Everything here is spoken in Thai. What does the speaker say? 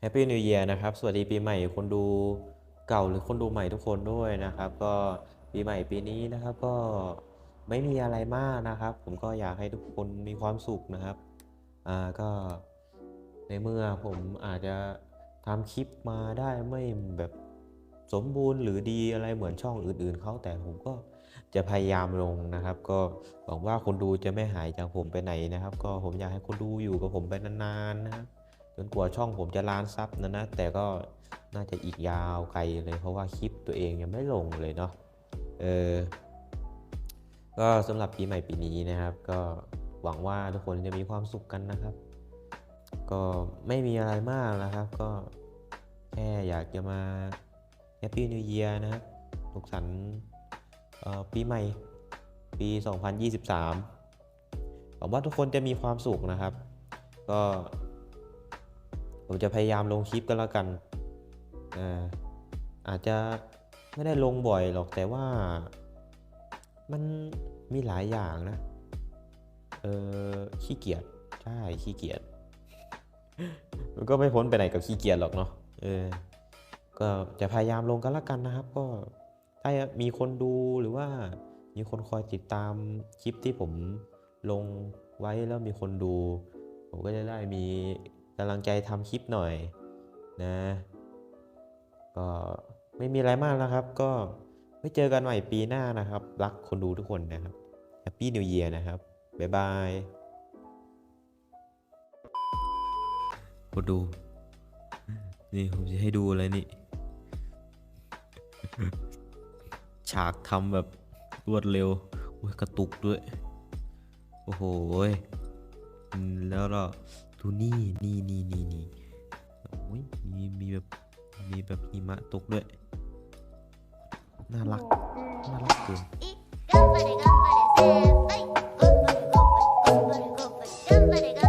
แฮปปี้นิว e ย r นะครับ สวัสดีปีใหม่คนดูเก่าหรือคนดูใหม่ทุกคนด้วยนะครับ ก็ปีใหม่ปีนี้นะครับก็ไม่มีอะไรมากนะครับ ผมก็อยากให้ทุกคนมีความสุขนะครับอ่าก็ในเมื่อผมอาจจะทำคลิปมาได้ไม่แบบสมบูรณ์หรือดีอะไรเหมือนช่องอื่นๆเขาแต่ผมก็จะพยายามลงนะครับ ก็หวังว่าคนดูจะไม่หายจากผมไปไหนนะครับ ก็ผมอยากให้คนดูอยู่กับผมไปนานๆนะครับ จนกว่าช่องผมจะล้านซับนะนะ แต่ก็น่าจะอีกยาวไกลเลยเพราะว่าคลิปตัวเองยังไม่ลงเลยเนาะเออก็สำหรับปีใหม่ปีนี้นะครับ ก็หวังว่าทุกคนจะมีความสุขกันนะครับ ก็ไม่มีอะไรมากนะครับ ก็แค่อยากจะมาแฮปปี้นิว e ย r นะครับสุขสันต์ปีใหม่ปี 2023 หวังว่าทุกคนจะมีความสุขนะครับ ก็ ผมจะพยายามลงคลิปก็แล้วกันอ่าอาจจะไม่ได้ลงบ่อยหรอกแต่ว่ามันมีหลายอย่างนะ เออขี้เกียจใช่ขี้เกียจมันก็ไม่พ้นไปไหนกับขี้เกียจหรอกเนาะเออก็จะพยายามลงกันละกันนะครับ ก็ถ้ามีคนดูหรือว่ามีคนคอยติดตามคลิปที่ผมลงไว้แล้วมีคนดู ผมก็จะได้มี กำลังใจทำคลิปหน่อยนะก็ไม่มีอะไรมากแล้วครับ ก็ไว้เจอกันใหม่ปีหน้านะครับ รักคนดูทุกคนนะครับแฮปปี้นิว e ย r นะครับ บ๊ายบายคนดู นี่ผมจะให้ดูอะไรนี่ ฉากทำแบบรวดเร็วโอ้ยกระตุกด้วย โอ้โหแล้วก็ ดูนี่นี่นี่นี่นี่โอ้ยมีมีแบบมีแบบหิมะตกด้วย น่ารัก น่ารักเกิน頑張れ頑張れ先輩頑張れ頑張れ頑張れ頑張れ